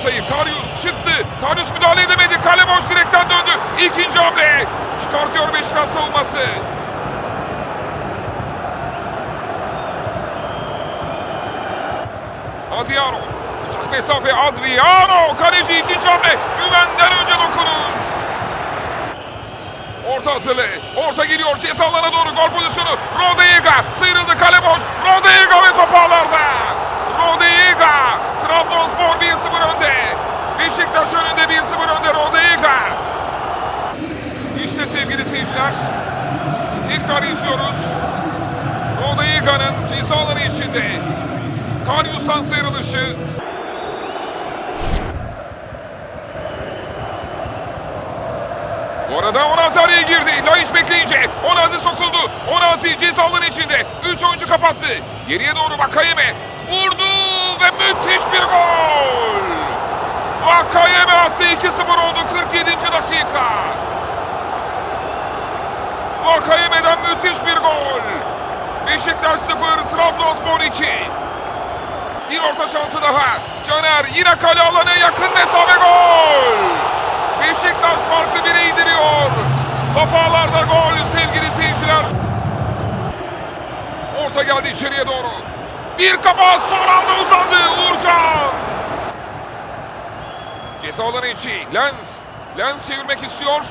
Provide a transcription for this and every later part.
ortayı. Karius çıktı. Karius müdahale edemedi. Kale boş direkten döndü. İkinci hamle. Çıkartıyor Beşiktaş savunması. Adriano. Uzak mesafe Adriano. Kaleci ikinci hamle. Güvenden önce dokunuş. Orta hazırlığı. Orta geliyor. Ceza doğru gol pozisyonu. Rodeiga sıyrıldı kale boş. Rodeiga ve top ağlarda. Rodeiga. Trabzonspor 1-0 önde. Beşiktaş önünde 1-0 önde Rodeiga. İşte sevgili seyirciler. Tekrar izliyoruz. Rodeiga'nın ceza alanı içinde. Karius'tan sıyrılışı. Bu arada Onazi araya girdi. Laiç bekleyince Onazi sokuldu. Onazi ceza alanı içinde. Üç oyuncu kapattı. Geriye doğru Vakayeme vurdu ve müthiş bir gol. Vakayeme attı 2-0 oldu 47. dakika. Vakayeme'den müthiş bir gol. Beşiktaş 0, Trabzonspor 2. Bir orta şansı daha. Caner yine kale alanı yakın mesafe gol. Beşiktaş farkı bire indiriyor. Topağlarda gol sevgili seyirciler. Orta geldi içeriye doğru. Bir kafa son anda uzandı Uğurcan. Ceza alanı içi. Lens. Lens çevirmek istiyor.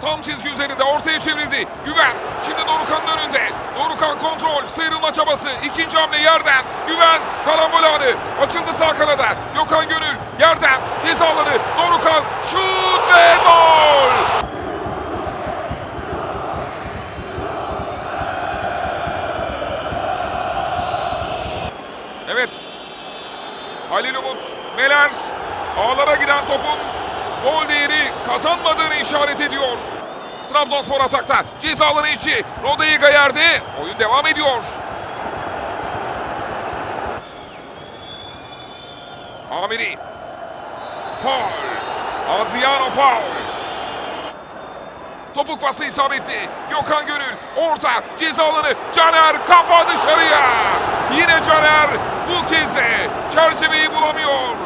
Tam çizgi üzerinde ortaya çevrildi. Güven. Şimdi Dorukan'ın önünde. Dorukan kontrol. Sıyrılma çabası. İkinci hamle yerden. Güven. Karambol anı. Açıldı sağ kanada. Gökhan Gönül. Yerden. Ceza alanı. Dorukan. Şut ve gol. Evet. Halil Umut Meler ağlara giden topun gol değeri işaret ediyor. Trabzonspor atakta. Ceza alanı içi. Rodaiga yerde. Oyun devam ediyor. Amiri. Faul. Adriano faul. Topuk pası isabetli. Gökhan Gönül orta ceza alanı. Caner kafa dışarıya. Yine Caner bu kez de çerçeveyi bulamıyor.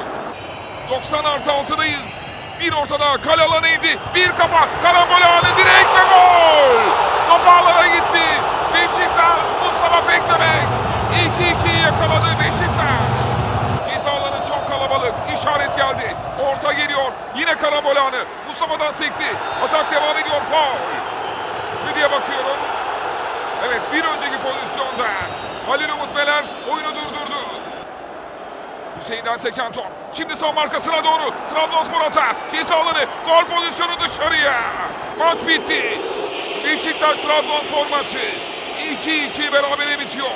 90 artı 6'dayız. Bir ortada kale alanı indi. Bir kafa karambol anı direkt ve gol. Top ağlara gitti. Beşiktaş Mustafa Pekdemek. 2-2'yi yakaladı Beşiktaş. Ceza alanı çok kalabalık. İşaret geldi. Orta geliyor. Yine karambol anı. Mustafa'dan sekti. Atak devam ediyor. Faul. Müdiye bakıyorum. Evet bir önceki pozisyonda Halil Umut Meler oyunu durdurdu. Hüseyin'den seken top. Şimdi son markasına doğru. Trabzonspor ata. Ceza alanı. Gol pozisyonu dışarıya. Maç bitti. Beşiktaş Trabzonspor maçı. 2-2 berabere bitiyor.